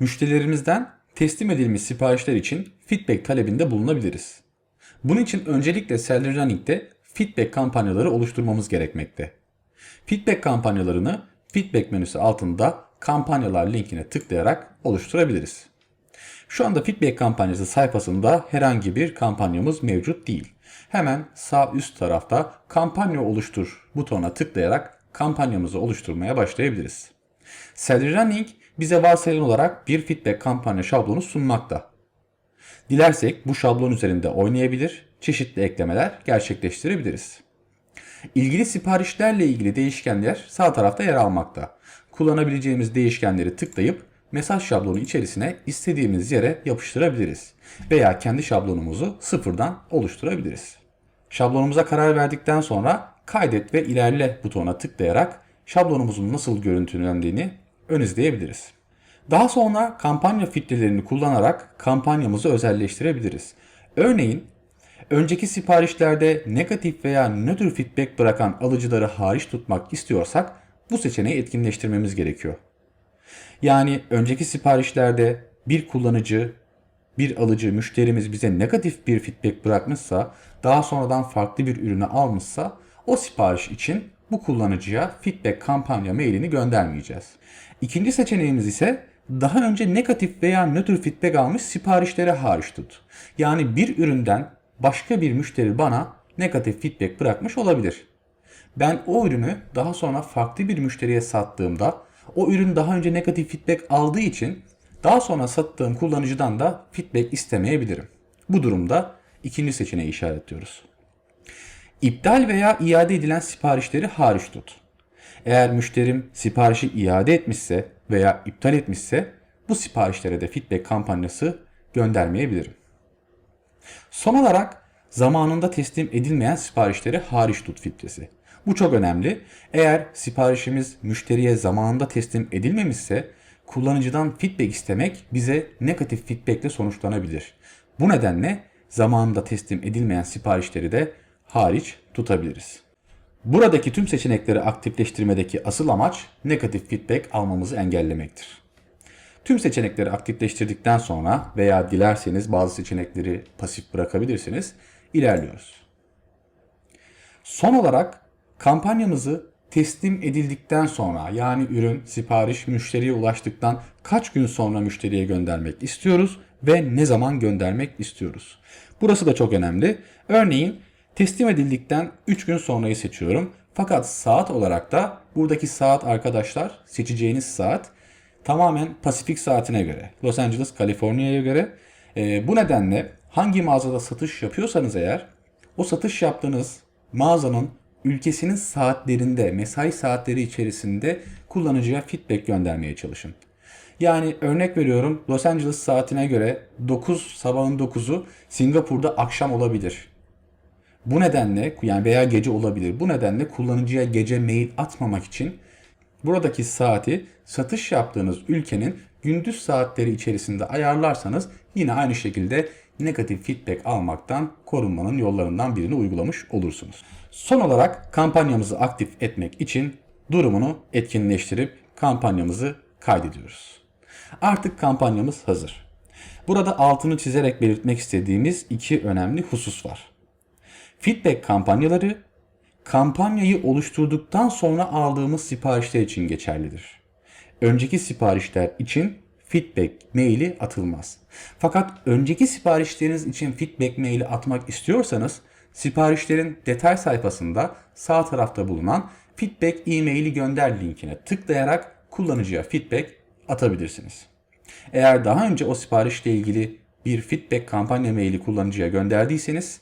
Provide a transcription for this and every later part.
Müşterilerimizden teslim edilmiş siparişler için feedback talebinde bulunabiliriz. Bunun için öncelikle Seller Running'de feedback kampanyaları oluşturmamız gerekmekte. Feedback kampanyalarını feedback menüsü altında kampanyalar linkine tıklayarak oluşturabiliriz. Şu anda feedback kampanyası sayfasında herhangi bir kampanyamız mevcut değil. Hemen sağ üst tarafta kampanya oluştur butonuna tıklayarak kampanyamızı oluşturmaya başlayabiliriz. Celery Running bize varsayılan olarak bir feedback kampanya şablonu sunmakta. Dilersek bu şablon üzerinde oynayabilir, çeşitli eklemeler gerçekleştirebiliriz. İlgili siparişlerle ilgili değişkenler sağ tarafta yer almakta. Kullanabileceğimiz değişkenleri tıklayıp mesaj şablonu içerisine istediğimiz yere yapıştırabiliriz. Veya kendi şablonumuzu sıfırdan oluşturabiliriz. Şablonumuza karar verdikten sonra kaydet ve ilerle butonuna tıklayarak şablonumuzun nasıl görüntülendiğini ön izleyebiliriz. Daha sonra kampanya filtrelerini kullanarak kampanyamızı özelleştirebiliriz. Örneğin önceki siparişlerde negatif veya nötr feedback bırakan alıcıları hariç tutmak istiyorsak bu seçeneği etkinleştirmemiz gerekiyor. Yani önceki siparişlerde bir kullanıcı, bir alıcı, müşterimiz bize negatif bir feedback bırakmışsa, daha sonradan farklı bir ürünü almışsa o sipariş için bu kullanıcıya feedback kampanya mailini göndermeyeceğiz. İkinci seçeneğimiz ise daha önce negatif veya nötr feedback almış siparişlere hariç tut. Yani bir üründen başka bir müşteri bana negatif feedback bırakmış olabilir. Ben o ürünü daha sonra farklı bir müşteriye sattığımda o ürün daha önce negatif feedback aldığı için daha sonra sattığım kullanıcıdan da feedback istemeyebilirim. Bu durumda ikinci seçeneği işaretliyoruz. İptal veya iade edilen siparişleri hariç tut. Eğer müşterim siparişi iade etmişse veya iptal etmişse bu siparişlere de feedback kampanyası göndermeyebilirim. Son olarak zamanında teslim edilmeyen siparişleri hariç tut filtresi. Bu çok önemli. Eğer siparişimiz müşteriye zamanında teslim edilmemişse kullanıcıdan feedback istemek bize negatif feedback ile sonuçlanabilir. Bu nedenle zamanında teslim edilmeyen siparişleri de hariç tutabiliriz. Buradaki tüm seçenekleri aktifleştirmedeki asıl amaç negatif feedback almamızı engellemektir. Tüm seçenekleri aktifleştirdikten sonra veya dilerseniz bazı seçenekleri pasif bırakabilirsiniz. İlerliyoruz. Son olarak kampanyamızı teslim edildikten sonra yani ürün, sipariş müşteriye ulaştıktan kaç gün sonra müşteriye göndermek istiyoruz ve ne zaman göndermek istiyoruz. Burası da çok önemli. Örneğin teslim edildikten 3 gün sonrayı seçiyorum. Fakat saat olarak da buradaki saat arkadaşlar seçeceğiniz saat tamamen Pasifik saatine göre. Los Angeles, Kaliforniya'ya göre. E, bu nedenle hangi mağazada satış yapıyorsanız eğer o satış yaptığınız mağazanın ülkesinin saatlerinde, mesai saatleri içerisinde kullanıcıya feedback göndermeye çalışın. Yani örnek veriyorum Los Angeles saatine göre 9 sabahın 9'u Singapur'da akşam olabilir. Bu nedenle yani veya gece olabilir. Bu nedenle kullanıcıya gece mail atmamak için buradaki saati satış yaptığınız ülkenin gündüz saatleri içerisinde ayarlarsanız yine aynı şekilde negatif feedback almaktan korunmanın yollarından birini uygulamış olursunuz. Son olarak kampanyamızı aktif etmek için durumunu etkinleştirip kampanyamızı kaydediyoruz. Artık kampanyamız hazır. Burada altını çizerek belirtmek istediğimiz iki önemli husus var. Feedback kampanyaları kampanyayı oluşturduktan sonra aldığımız siparişler için geçerlidir. Önceki siparişler için feedback maili atılmaz. Fakat önceki siparişleriniz için feedback maili atmak istiyorsanız siparişlerin detay sayfasında sağ tarafta bulunan feedback e-maili gönder linkine tıklayarak kullanıcıya feedback atabilirsiniz. Eğer daha önce o siparişle ilgili bir feedback kampanya maili kullanıcıya gönderdiyseniz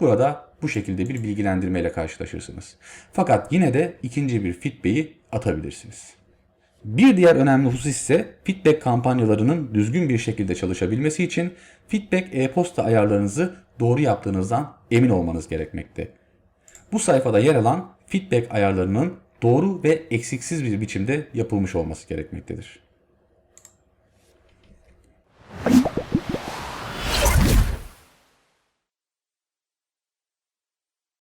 burada bu şekilde bir bilgilendirme ile karşılaşırsınız. Fakat yine de ikinci bir feedback'i atabilirsiniz. Bir diğer önemli husus ise feedback kampanyalarının düzgün bir şekilde çalışabilmesi için feedback e-posta ayarlarınızı doğru yaptığınızdan emin olmanız gerekmekte. Bu sayfada yer alan feedback ayarlarının doğru ve eksiksiz bir biçimde yapılmış olması gerekmektedir.